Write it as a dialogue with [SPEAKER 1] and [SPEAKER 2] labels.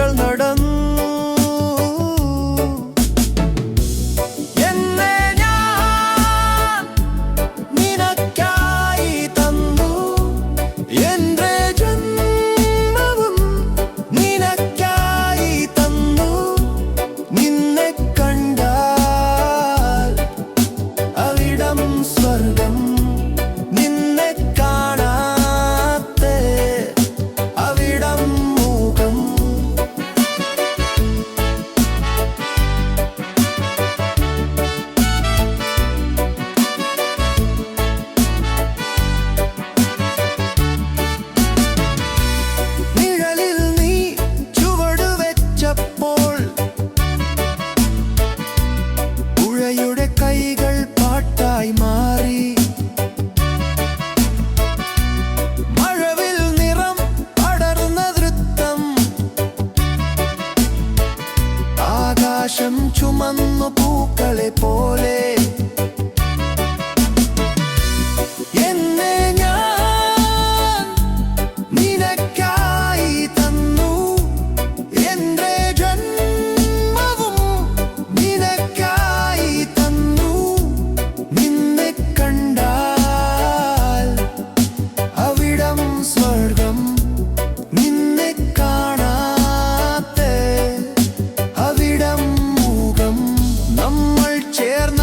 [SPEAKER 1] വഴികൾ നടന്നു ആകാശം ചുമന്നു പൂക്കളെ പോലെ. ചേർന്ന്